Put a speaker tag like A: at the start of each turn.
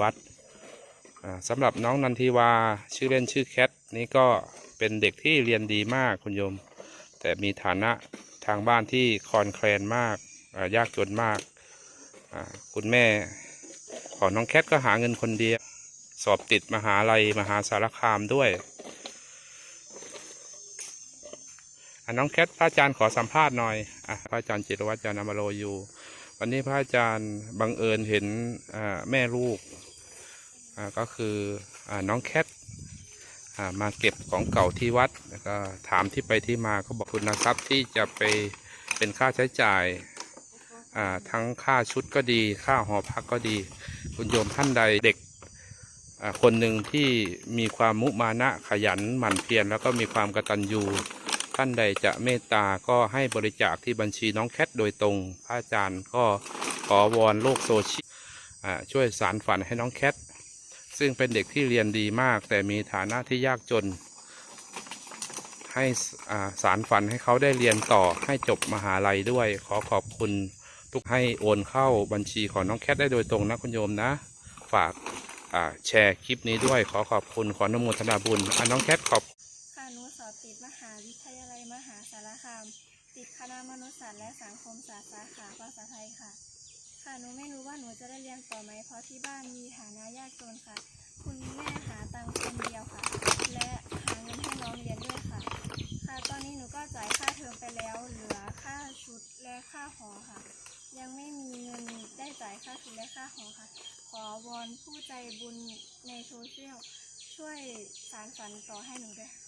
A: วัดสำหรับน้องนันทิวาชื่อเล่นชื่อแคทนี่ก็เป็นเด็กที่เรียนดีมากคุณโยม แต่มีฐานะทางบ้านที่คลอนแคลนมากยากจนมาก คุณแม่ของน้องแคทก็หาเงินคนเดียว สอบติดมหาลัยมหาสารคามด้วยน้องแคทพระอาจารย์ขอสัมภาษณ์หน่อยอพระอาจารย์จิรวัตรจานามโรอยู่ วันนี้พระอาจารย์บังเอิญเห็นแม่ลูก ก็คืออน้องแคทมาเก็บของเก่าที่วัดแล้วก็ถามที่ไปที่มาเขาบอกทุนทรัพย์ที่จะไปเป็นค่าใช้จ่ายทั้งค่าชุดก็ดี ค่าหอพักก็ดี คุณโยมท่านใดเด็กคนหนึ่งที่มีความมุมานะขยันหมั่นเพียรแล้วก็มีความกตัญญูท่านใดจะเมตตาก็ให้บริจาคที่บัญชีน้องแคทโดยตรงพระอาจารย์ก็ขอวอนโลกโซเชียลช่วยสารฝันให้น้องแคท ซึ่งเป็นเด็กที่เรียนดีมาก แต่มีฐานะที่ยากจน ให้สารฝันให้เขาได้เรียนต่อให้จบมหาลัยด้วย ขอขอบคุณทุกให้โอนเข้าบัญชีของน้องแคทได้โดยตรงนะคุณโยมนะ ฝากแชร์คลิปนี้ด้วย ขอขอบคุณขออนุโมทนาบุญอะน้องแคทขอบ
B: ค่ะหนูสอบติดมหาวิทยาลัยมหาสารคามติดคณะมนุษยศาสตร์และสังคมศาสตร์สาขาภาษาไทยค่ะ ค่ะหนูไม่รู้ว่าหนูจะได้เรียนต่อไหมเพราะที่บ้านมีฐานะยากจนค่ะ คุณแม่หาตังค์คนเดียวค่ะ และหาเงินให้น้องเรียนด้วยค่ะ ค่ะตอนนี้หนูก็จ่ายค่าเทอมไปแล้วเหลือค่าชุดและค่าหอค่ะ ยังไม่มีเงินได้จ่ายค่าชุดและค่าหอค่ะ ขอวอนผู้ใจบุญในโซเชียลช่วยสารฝันต่อให้หนูด้วยค่ะ